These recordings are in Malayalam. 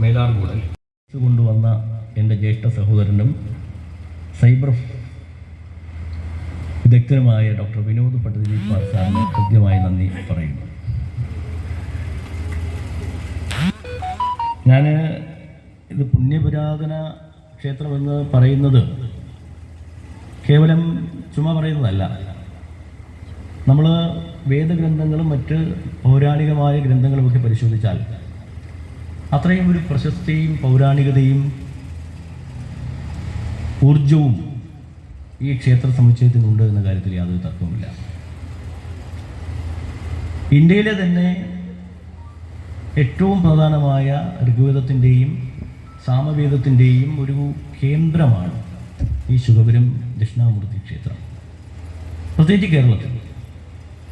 മേലാർകൂടൽ. കൊണ്ടുവന്ന എന്റെ ജ്യേഷ്ഠ സഹോദരനും സൈബർ വിദഗ്ധനുമായ ഡോക്ടർ വിനോദ് പട്ടതിരി കുമാർ സാറിന് കൃത്യമായി നന്ദി പറയുന്നു. ഞാൻ ഇത് പുണ്യപുരാതന ക്ഷേത്രമെന്ന് പറയുന്നത് കേവലം ചുമ പറയുന്നതല്ല. നമ്മൾ വേദഗ്രന്ഥങ്ങളും മറ്റ് പൗരാണികമായ ഗ്രന്ഥങ്ങളുമൊക്കെ പരിശോധിച്ചാൽ അത്രയും ഒരു പ്രശസ്തിയും പൗരാണികതയും ഊർജവും ഈ ക്ഷേത്ര സമുച്ചയത്തിനുണ്ട് എന്ന കാര്യത്തിൽ യാതൊരു തർക്കവുമില്ല. ഇന്ത്യയിലെ തന്നെ ഏറ്റവും പ്രധാനമായ ഋഗ്വേദത്തിന്റെയും സാമവേദത്തിന്റെയും ഒരു കേന്ദ്രമാണ് ഈ ശുഭപുരം ദക്ഷിണാമൂർത്തി ക്ഷേത്രം. പ്രത്യേകിച്ച് കേരളത്തിൽ.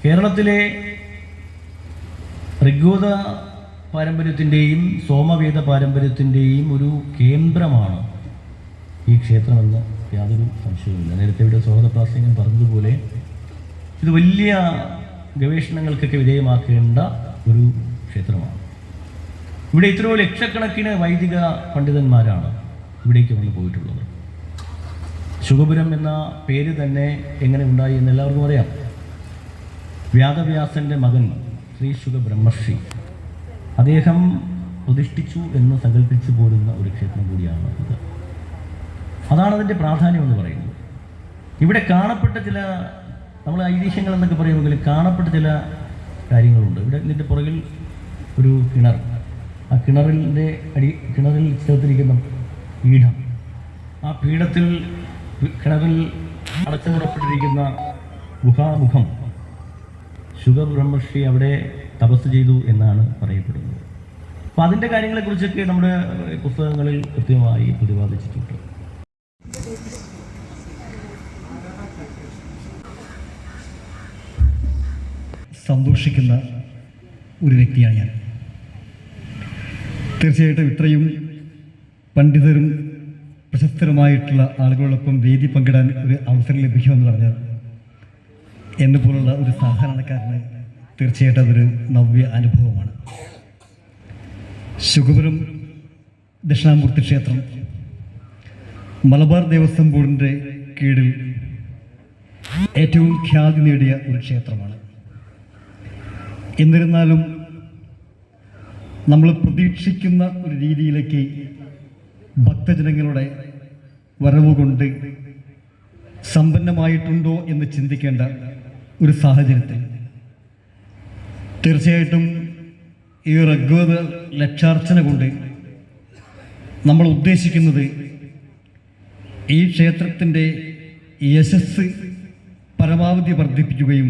കേരളത്തിലെ ഋഗ്വേദ പാരമ്പര്യത്തിന്റെയും സോമവേദ പാരമ്പര്യത്തിന്റെയും ഒരു കേന്ദ്രമാണ് ഈ ക്ഷേത്രമെന്ന് യാതൊരു സംശയവുമില്ല. നേരത്തെ ഇവിടെ സ്വാഗതപ്രാസംഗം പറഞ്ഞതുപോലെ ഇത് വലിയ ഗവേഷണങ്ങൾക്കൊക്കെ വിധേയമാക്കേണ്ട ഒരു ക്ഷേത്രമാണ്. ഇവിടെ ഇത്രയോ ലക്ഷക്കണക്കിന് വൈദിക പണ്ഡിതന്മാരാണ് ഇവിടേക്ക് വന്ന് പോയിട്ടുള്ളത്. ശുഭപുരം എന്ന പേര് തന്നെ എങ്ങനെ ഉണ്ടായി എന്ന് എല്ലാവർക്കും അറിയാം. വ്യാദവ്യാസന്റെ മകൻ ശ്രീ ശുഖ അദ്ദേഹം പ്രതിഷ്ഠിച്ചു എന്ന് സങ്കല്പിച്ചു പോരുന്ന ഒരു ക്ഷേത്രം കൂടിയാണ് ഇത്. അതാണ് അതിന്റെ പ്രാധാന്യം എന്ന് പറയുന്നത്. ഇവിടെ കാണപ്പെട്ട ചില നമ്മൾ ഐതിഹ്യങ്ങൾ എന്നൊക്കെ പറയുമെങ്കിൽ കാണപ്പെട്ട ചില കാര്യങ്ങളുണ്ട്. ഇവിടെ ഇതിന്റെ പുറകിൽ ഒരു കിണർ. ആ കിണറിന്റെ അടി കിണറിൽ ചേർത്തിരിക്കുന്ന പീഠം. ആ പീഠത്തിൽ കിണറിൽ അടച്ചുമുറപ്പെട്ടിരിക്കുന്ന ഗുഹാമുഖം. ശുഗർ ബ്രഹ്മർഷി അവിടെ തപസ് ചെയ്തു എന്നാണ് പറയപ്പെടുന്നത്. അപ്പോൾ അതിന്റെ കാര്യങ്ങളെക്കുറിച്ചൊക്കെ നമ്മുടെ പുസ്തകങ്ങളിൽ കൃത്യമായി പ്രതിപാദിച്ചിട്ടുണ്ട്. സന്തോഷിക്കുന്ന ഒരു വ്യക്തിയാണ് ഞാൻ. തീർച്ചയായിട്ടും ഇത്രയും പണ്ഡിതരും പ്രശസ്തരുമായിട്ടുള്ള ആളുകളോടൊപ്പം വേദി പങ്കിടാൻ ഒരു അവസരം ലഭിക്കുമെന്ന് പറഞ്ഞാൽ എന്നെ പോലുള്ള ഒരു സാധാരണക്കാരന് തീർച്ചയായിട്ടും അതൊരു നവ്യ അനുഭവമാണ്. ശുഖപുരം ദക്ഷിണാമൂർത്തി ക്ഷേത്രം മലബാർ ദേവസ്വം ബോർഡിന്റെ കീഴിൽ ഏറ്റവും ഖ്യാതി നേടിയ ഒരു ക്ഷേത്രമാണ്. എന്നിരുന്നാലും നമ്മൾ പ്രതീക്ഷിക്കുന്ന ഒരു രീതിയിലേക്ക് ഭക്തജനങ്ങളുടെ വരവ് കൊണ്ട് സമ്പന്നമായിട്ടുണ്ടോ എന്ന് ചിന്തിക്കേണ്ട ഒരു സാഹചര്യത്തിൽ തീർച്ചയായിട്ടും ഈ ഋഗ്വേദ ലക്ഷാർച്ചന കൊണ്ട് നമ്മൾ ഉദ്ദേശിക്കുന്നത് ഈ ക്ഷേത്രത്തിന്റെ യശസ് പരമാവധി വർദ്ധിപ്പിക്കുകയും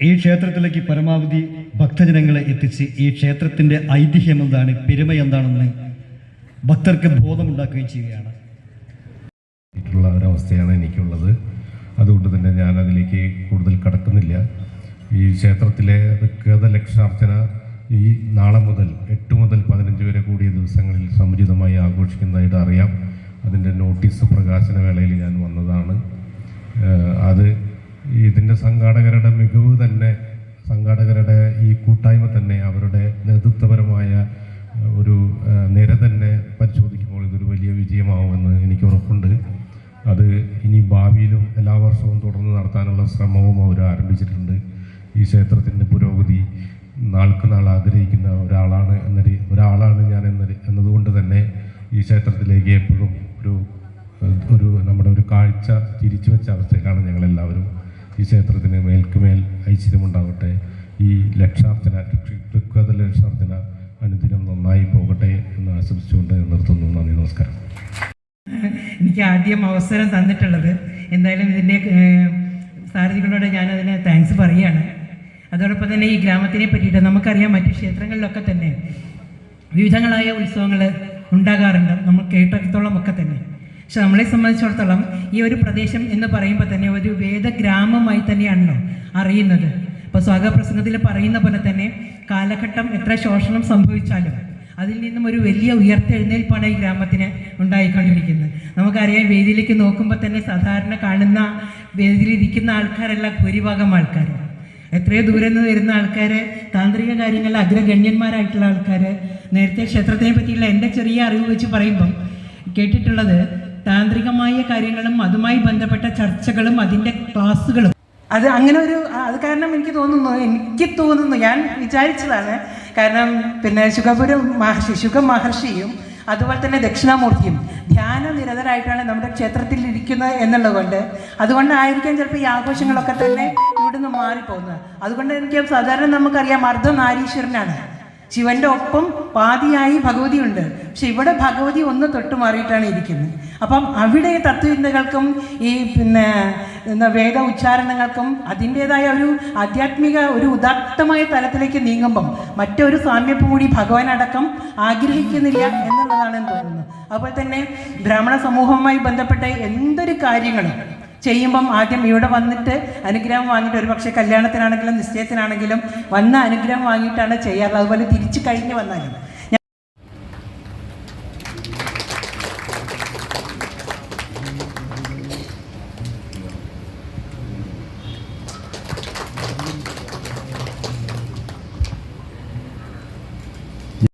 ഈ ക്ഷേത്രത്തിലേക്ക് പരമാവധി ഭക്തജനങ്ങളെ എത്തിച്ച് ഈ ക്ഷേത്രത്തിന്റെ ഐതിഹ്യം എന്താണ് പെരുമ എന്താണെന്ന് ഭക്തർക്ക് ബോധമുണ്ടാക്കുകയും ചെയ്യുകയാണ്. ഒരവസ്ഥയാണ് എനിക്കുള്ളത്. അതുകൊണ്ട് തന്നെ ഞാൻ അതിലേക്ക് കൂടുതൽ കടക്കുന്നില്ല. ഈ ക്ഷേത്രത്തിലെ ഋഗ്വേദ ലക്ഷാർച്ചന ഈ നാളെ മുതൽ എട്ട് മുതൽ പതിനഞ്ച് വരെ കൂടിയ ദിവസങ്ങളിൽ സമുചിതമായി ആഘോഷിക്കുന്നതായിട്ട് അറിയാം. അതിന്റെ നോട്ടീസ് പ്രകാശന വേളയിൽ ഞാൻ വന്നതാണ്. അത് ഇതിന്റെ സംഘാടകരുടെ മികവ് തന്നെ സംഘാടകരുടെ ഈ കൂട്ടായ്മ തന്നെ അവരുടെ നേതൃത്വപരമായ ഒരു നിര തന്നെ പരിശോധിക്കുമ്പോൾ ഇതൊരു വലിയ വിജയമാവുമെന്ന് എനിക്ക് ഉറപ്പുണ്ട്. അത് ഇനി ഭാവിയിലും എല്ലാ വർഷവും തുടർന്ന് നടത്താനുള്ള ശ്രമവും അവർ ആരംഭിച്ചിട്ടുണ്ട്. ഈ ക്ഷേത്രത്തിന്റെ പുരോഗതി നാൾക്ക് നാൾ ആഗ്രഹിക്കുന്ന ഒരാളാണ് എന്ന രീ- ഒരാളാണ് ഞാൻ എന്ന എന്നതുകൊണ്ട് തന്നെ ഈ ക്ഷേത്രത്തിലേക്ക് എപ്പോഴും ഒരു ഒരു നമ്മുടെ ഒരു കാഴ്ച തിരിച്ചു വെച്ച അവസ്ഥയിലാണ് ഞങ്ങളെല്ലാവരും ഈ ക്ഷേത്രത്തിന് മേൽക്കുമേൽ ഐശ്വര്യമുണ്ടാവട്ടെ. ഈ ലക്ഷാർത്ഥന ഋഗ്വേദ ലക്ഷാർത്ഥന അനുദിനം നന്നായി പോകട്ടെ എന്ന് ആശംസിച്ചുകൊണ്ട് നിർത്തുന്നു. നന്ദി നമസ്കാരം. എനിക്ക് ആദ്യം അവസരം തന്നിട്ടുള്ളത് എന്തായാലും ഇതിന്റെ സാരഥികളോട് ഞാനതിന് താങ്ക്സ് പറയുകയാണ്. അതോടൊപ്പം തന്നെ ഈ ഗ്രാമത്തിനെ പറ്റിയിട്ട് നമുക്കറിയാം മറ്റു ക്ഷേത്രങ്ങളിലൊക്കെ തന്നെ വിവിധങ്ങളായ ഉത്സവങ്ങൾ ഉണ്ടാകാറുണ്ട്. നമ്മൾ കേട്ടിടത്തോളം ഒക്കെ തന്നെ. പക്ഷെ നമ്മളെ സംബന്ധിച്ചിടത്തോളം ഈ ഒരു പ്രദേശം എന്ന് പറയുമ്പോൾ തന്നെ ഒരു വേദഗ്രാമമായി തന്നെയാണല്ലോ അറിയുന്നത്. ഇപ്പോൾ സ്വാഗതപ്രസംഗത്തിൽ പറയുന്ന പോലെ തന്നെ കാലഘട്ടം എത്ര ശോഷണം സംഭവിച്ചാലും അതിൽ നിന്നും ഒരു വലിയ ഉയർത്തെഴുന്നേൽപ്പാണ് ഈ ഗ്രാമത്തിന് ഉണ്ടായിക്കൊണ്ടിരിക്കുന്നത്. നമുക്കറിയാം വേദിയിലേക്ക് നോക്കുമ്പോൾ തന്നെ സാധാരണ കാണുന്ന വേദിയിലിരിക്കുന്ന ആൾക്കാരല്ല ഭൂരിഭാഗം ആൾക്കാർ എത്രയോ ദൂരെ നിന്ന് വരുന്ന ആൾക്കാർ താന്ത്രിക കാര്യങ്ങളിൽ അഗ്രഗണ്യന്മാരായിട്ടുള്ള ആൾക്കാർ നേരത്തെ ക്ഷേത്രത്തിനെ പറ്റിയുള്ള എന്റെ ചെറിയ അറിവ് വെച്ച് പറയുമ്പം കേട്ടിട്ടുള്ളത് താന്ത്രികമായ കാര്യങ്ങളും അതുമായി ബന്ധപ്പെട്ട ചർച്ചകളും അതിന്റെ ക്ലാസ്സുകളും. അത് അങ്ങനെ ഒരു അത് കാരണം എനിക്ക് തോന്നുന്നു എനിക്ക് തോന്നുന്നു ഞാൻ വിചാരിച്ചതാണ്. കാരണം പിന്നെ ശുഖപുരം മഹർഷി ശുഖ മഹർഷിയും അതുപോലെ തന്നെ ദക്ഷിണാമൂർത്തിയും ധ്യാന നിരതരായിട്ടാണ് നമ്മുടെ ക്ഷേത്രത്തിൽ ഇരിക്കുന്നത് എന്നുള്ളത് കൊണ്ട് അതുകൊണ്ടായിരിക്കാം ചിലപ്പോൾ ഈ ആഘോഷങ്ങളൊക്കെ തന്നെ ഇവിടുന്ന് മാറിപ്പോകുന്നത്. അതുകൊണ്ട് എനിക്ക് സാധാരണ നമുക്കറിയാം അർദ്ധനാരീശ്വരനാണ് ശിവന്റെ ഒപ്പം പാതിയായി ഭഗവതി ഉണ്ട് പക്ഷെ ഇവിടെ ഭഗവതി ഒന്ന് തൊട്ട് മാറിയിട്ടാണ് ഇരിക്കുന്നത്. അപ്പം അവിടെ തത്വചിന്തകൾക്കും ഈ പിന്നെ വേദ ഉച്ചാരണങ്ങൾക്കും അതിന്റെതായ ഒരു ആധ്യാത്മിക ഒരു ഉദാത്തമായ തലത്തിലേക്ക് നീങ്ങുമ്പം മറ്റൊരു സാമ്യപ്പ് കൂടി ഭഗവാൻ അടക്കം ആഗ്രഹിക്കുന്നില്ല എന്നുള്ളതാണ് തോന്നുന്നത്. അതുപോലെ തന്നെ ബ്രാഹ്മണ സമൂഹവുമായി ബന്ധപ്പെട്ട എന്തൊരു കാര്യങ്ങളും ചെയ്യുമ്പം ആദ്യം ഇവിടെ വന്നിട്ട് അനുഗ്രഹം വാങ്ങിയിട്ട് ഒരു പക്ഷേ കല്യാണത്തിനാണെങ്കിലും നിശ്ചയത്തിനാണെങ്കിലും വന്ന അനുഗ്രഹം വാങ്ങിയിട്ടാണ് ചെയ്യാറുള്ളത്. അതുപോലെ തിരിച്ചു കഴിഞ്ഞ് വന്നാലും